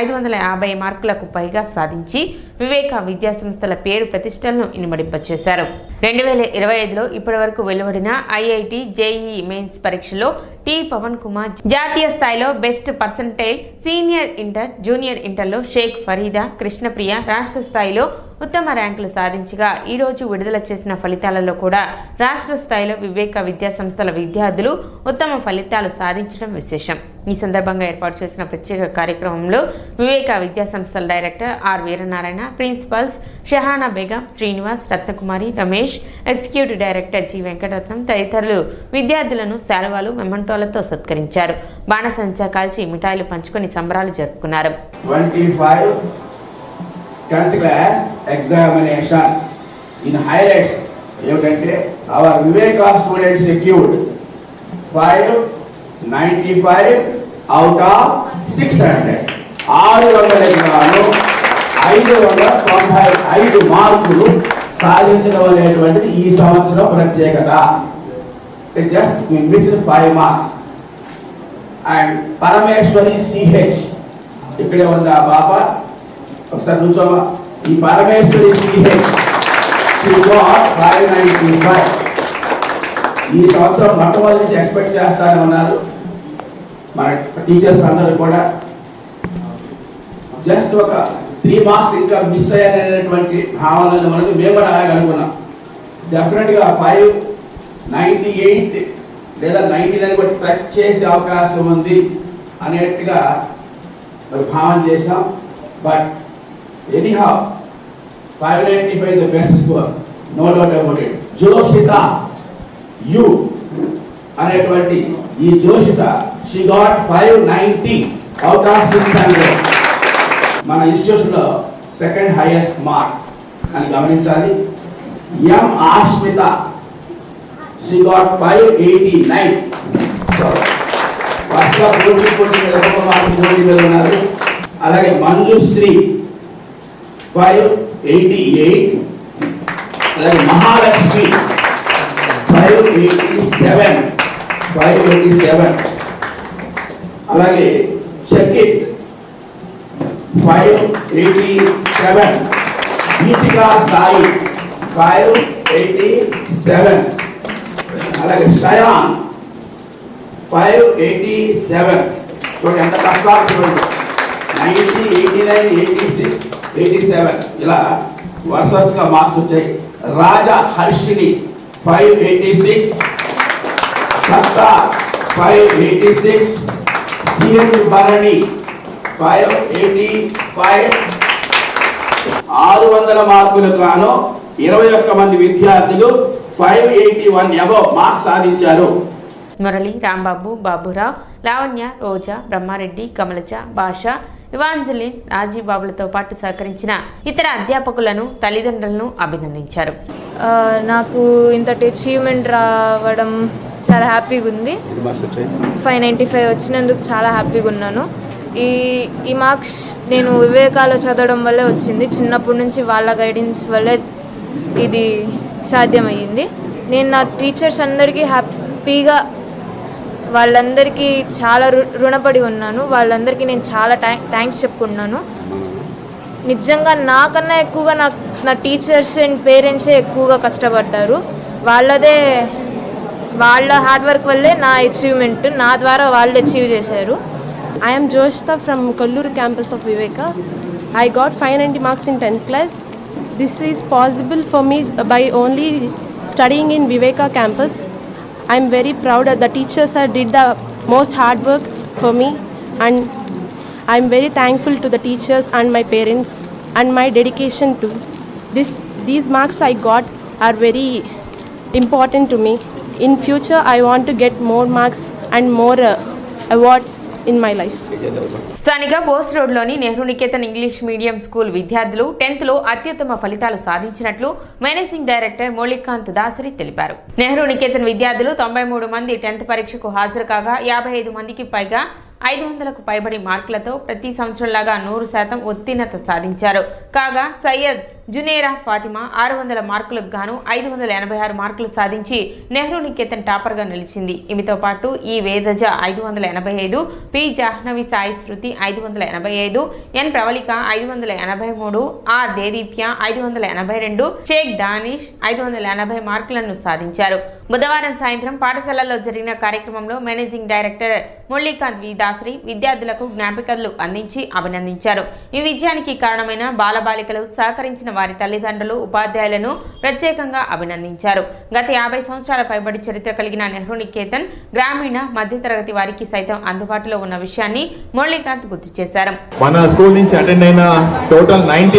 ఐదు వందల యాభై మార్కులకు పైగా సాధించి వివేక విద్యా సంస్థల పేరు ప్రతిష్టలను ఇనుమడింపచేశారు. రెండు వేల ఇరవై ఐదులో ఇప్పటి వరకు వెలువడిన ఐఐటి జేఈ మెయిన్స్ పరీక్షలో టి పవన్ కుమార్ జాతీయ స్థాయిలో best percentile senior inter junior ఇంటర్లో షేక్ ఫరీదా కృష్ణప్రియ రాష్ట్ర స్థాయిలో ఉత్తమ ర్యాంకులు సాధించగా ఈ రోజు విడుదల చేసిన ఫలితాలలో కూడా రాష్ట్ర స్థాయిలో వివేక విద్యా సంస్థల విద్యార్థులు ఉత్తమ ఫలితాలు సాధించడం విశేషం. ఈ సందర్భంగా ఏర్పాటు చేసిన ప్రత్యేక కార్యక్రమంలో వివేక విద్యాసంస్థల director R Veeranarayana principals Shahana Begum Srinivas Ratnakumari Ramesh executive director G Venkataratnam తదితరులు విద్యార్థులను శాలువాలు మెమంటోలతో సత్కరించారు. బాణసంచా కాల్చి మిఠాయిలు పంచుకొని సంబరాలు జరుపుకున్నారు. ఏమిటంటే our Viveka student secured. Five ninety five out of six hundred ఆరు వందల గాను ఐదు వందల తొంభై ఐదు మార్కులు సాధించడం అనేటువంటిది ఈ సంవత్సరం ప్రత్యేకత. Just miss five marks and Parameswari C H ఇక్కడే ఉంది ఆ పాప ఒకసారి కూర్చోమా ఈ Parameswari C H five ninety five ఈ సంవత్సరం మొట్టమొదటి నుంచి ఎక్స్పెక్ట్ చేస్తానే ఉన్నారు. మన టీచర్స్ అందరూ కూడా జస్ట్ ఒక త్రీ మార్క్స్ ఇంకా మిస్ అయ్యారనేటువంటి భావనలు మనది మేము కూడా అలాగే అనుకున్నాం డెఫినెట్గా ఫైవ్ నైంటీ ఎయిట్ లేదా నైంటీ నైన్ కూడా టచ్ చేసే అవకాశం ఉంది అనేట్టుగా మరి భావన చేసాం but anyhow five ninety five the best score no doubt about it Joshitha U అనేటువంటి ఈ Joshitha she got five ninety out of six hundred మన ఇన్స్టిట్యూషన్లో సెకండ్ హైయెస్ట్ మార్క్ అని గమనించాలి. M Asmitha she got five eighty nine వరుసగా పోటీ పోటీ మీద మార్కు పోటీ మీద ఉన్నారు అలాగే మంజుశ్రీ ఫైవ్ ఎయిటీ ఎయిట్ అలాగే Mahalakshmi five eighty seven five eighty seven అలాగే Shakith five eighty seven Geethika Sai five eighty seven అలాగే షయాన్ ఫైవ్ ఎయిటీ సెవెన్ చూడండి ఎంత కష్టాలు చూడండి. Ninety eighty nine eighty six eighty seven ఇలా వరుస మార్క్స్ వచ్చాయి. Raja Harshini five eighty six సత్తా. Five eighty six C H Bharani five eighty five. ఆరు వందల మార్కులకు గాను ఇరవై ఒక్క మంది విద్యార్థులు five eighty one above marks సాధించారు. మురళి రాంబాబు బాబురావు లావణ్య రోజా బ్రహ్మారెడ్డి కమలజ భాష ఇవాంజలిన్ రాజీబాబులతో పాటు సహకరించిన ఇతర అధ్యాపకులను తల్లిదండ్రులను అభినందించారు. నాకు ఇంతటి అచీవ్మెంట్ రావడం చాలా హ్యాపీగా ఉంది. ఫైవ్ నైంటీ ఫైవ్ వచ్చినందుకు చాలా హ్యాపీగా ఉన్నాను. ఈ ఈ మార్క్స్ నేను వివేకాలో చదవడం వల్లే వచ్చింది. చిన్నప్పటి నుంచి వాళ్ళ గైడెన్స్ వల్లే ఇది సాధ్యమయ్యింది నేను నా టీచర్స్ అందరికీ హ్యాపీగా వాళ్ళందరికీ చాలా రు- రుణపడి ఉన్నాను. వాళ్ళందరికీ నేను చాలా థ్యాంక్స్ చెప్పుకుంటున్నాను. నిజంగా నాకన్నా ఎక్కువగా నా నా టీచర్స్ అండ్ పేరెంట్సే ఎక్కువగా కష్టపడ్డారు. వాళ్ళదే వాళ్ళ హార్డ్ వర్క్ వల్లే నా అచీవ్మెంట్ నా ద్వారా వాళ్ళు అచీవ్ చేశారు. I'm Joshitha from Kolluru campus of Viveka I got five ninety marks in tenth class this is possible for me by only studying in Viveka campus I'm very proud the teachers are did the most hard work for me and I'm very thankful to the teachers and my parents and my dedication to this these marks I got are very important to me in future I want to get more marks and more awards in my life స్థానిక బోస్ రోడ్లోని Nehru Niketan English medium school విద్యార్థులు టెన్త్లో అత్యుత్తమ ఫలితాలు సాధించినట్లు managing director Moulikanth Dasari తెలిపారు. నెహ్రూ నికేతన్ విద్యార్థులు తొంభై మూడు మంది టెన్త్ పరీక్షకు హాజరు కాగా యాభై ఐదు మందికి పైగా ఐదు వందలకు పైబడి మార్కులతో ప్రతి సంవత్సరంలాగా నూరు శాతం ఉత్తీర్ణత సాధించారు. కాగా సయ్యద్ జునేరా ఫాతిమా ఆరు వందల మార్కులకు గాను ఐదు వందల ఎనభై ఆరు మార్కులు సాధించి నెహ్రూ నికేతన్ టాపర్గా నిలిచింది. ఈమెతో పాటు ఈ వేదజ ఐదు వందల ఎనభై ఐదు పి జాహ్నవి సాయి శృతి ఐదు వందల ఎనభై ఐదు ఎన్ ప్రవళిక ఐదు వందల ఎనభై మూడు ఆ దేదీప్య ఐదు వందల ఎనభై రెండు షేక్ దానిష్ ఐదు వందల ఎనభై మార్కులను సాధించారు. బుధవారం సాయంత్రం పాఠశాలలో జరిగిన కార్యక్రమంలో మేనేజింగ్ డైరెక్టర్ మురళీకాంత్ వీదా శాస్త్రి విద్యార్థులకు జ్ఞాపికలు అందించి అభినందించారు. ఈ విజయానికి కారణమైన బాలబాలికలు సహకరించిన వారి తల్లిదండ్రులు ఉపాధ్యాయులను ప్రత్యేకంగా అభినందించారు. గత యాభై సంవత్సరాల పైబడి చరిత్ర కలిగిన నెహ్రూ నికేతన్ గ్రామీణ మధ్యతరగతి వారికి సైతం అందుబాటులో ఉన్న విషయాన్ని మురళీకాంత్ గుర్తు చేశారు. మన స్కూల్ నుంచి అటెండ్ అయిన టోటల్